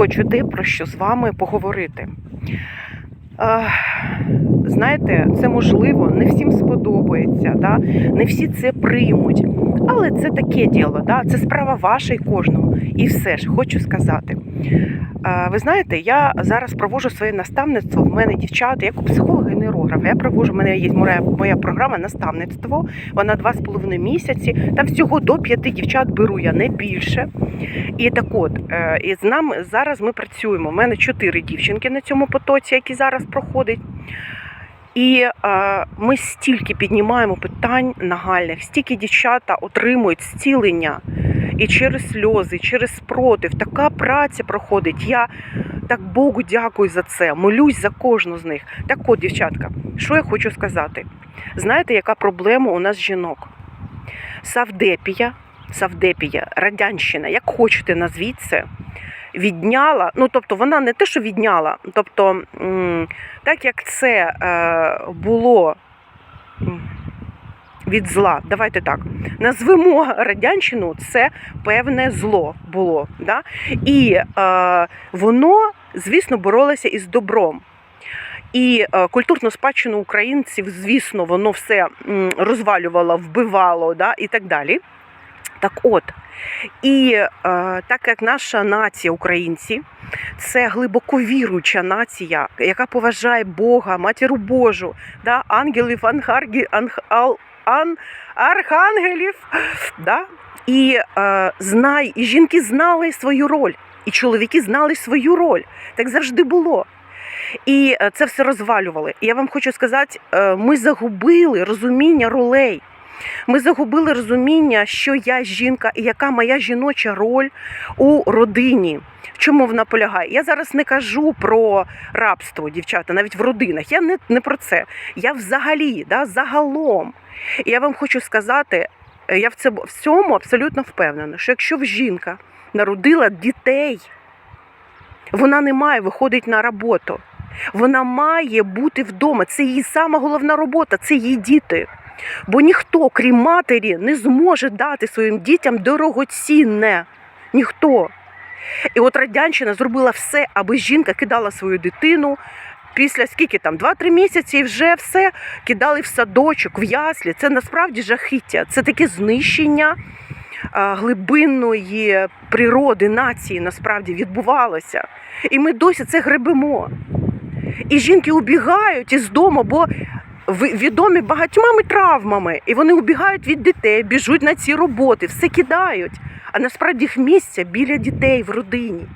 хочу те, про що з вами поговорити. Е, Знаєте, це можливо, не всім сподобається, да? не всі це приймуть. Але це таке діло, да? це справа ваша і кожного. І все ж хочу сказати. Е, Ви знаєте, я зараз проводжу своє наставництво. В мене дівчата, як у психолога і. Я проводжу, в мене є моя, програма наставництво. Вона два з половиною місяці. Там всього до п'яти дівчат беру я не більше. І так от, е, і з нами зараз ми працюємо. У мене чотири дівчинки на цьому потоці, які зараз проходять. І е, ми стільки піднімаємо питань нагальних, стільки дівчата отримують зцілення і через сльози, і через спротив. Така праця проходить. Я так Богу дякую за це. Молюсь за кожну з них. Так от, дівчатка, що я хочу сказати? Знаєте, яка проблема у нас жінок? Савдепія, Савдепія, Радянщина, як хочете назвіть це, відняла. Ну, тобто, вона не те, що відняла, тобто, так як це е, було. Від зла, давайте так. Назвемо радянщину, це певне зло було. Да? І е, воно, звісно, боролося із добром. І е, культурну спадщину українців, звісно, воно все розвалювало, вбивало да, і так далі. Так от, і е, так як наша нація, українці, це глибоко віруюча нація, яка поважає Бога, матіру Божу, да, ангелів, ангаргі, ангал, ан, архангелів. Да? І е, знай, і жінки знали свою роль, і чоловіки знали свою роль. Так завжди було. І е, це все розвалювали. І я вам хочу сказати, е, ми загубили розуміння ролей. Ми загубили розуміння, що я жінка і яка моя жіноча роль у родині. В чому вона полягає? Я зараз не кажу про рабство, дівчата, навіть в родинах. Я не, не про це. Я взагалі, да, загалом. І я вам хочу сказати, е, я в це в цьому абсолютно впевнена, що якщо жінка народила дітей, вона не має виходити на роботу. Вона має бути вдома. Це її сама головна робота, це її діти. Бо ніхто, крім матері, не зможе дати своїм дітям дорогоцінне. Ніхто. І от радянщина зробила все, аби жінка кидала свою дитину. Після скільки там, 2-3 місяці і вже все кидали в садочок, в яслі. Це насправді жахіття. Це таке знищення глибинної природи нації насправді відбувалося. І ми досі це гребемо. І жінки убігають із дому, бо відомі багатьма травмами, і вони убігають від дітей, біжуть на ці роботи, все кидають. А насправді їх місце біля дітей в родині.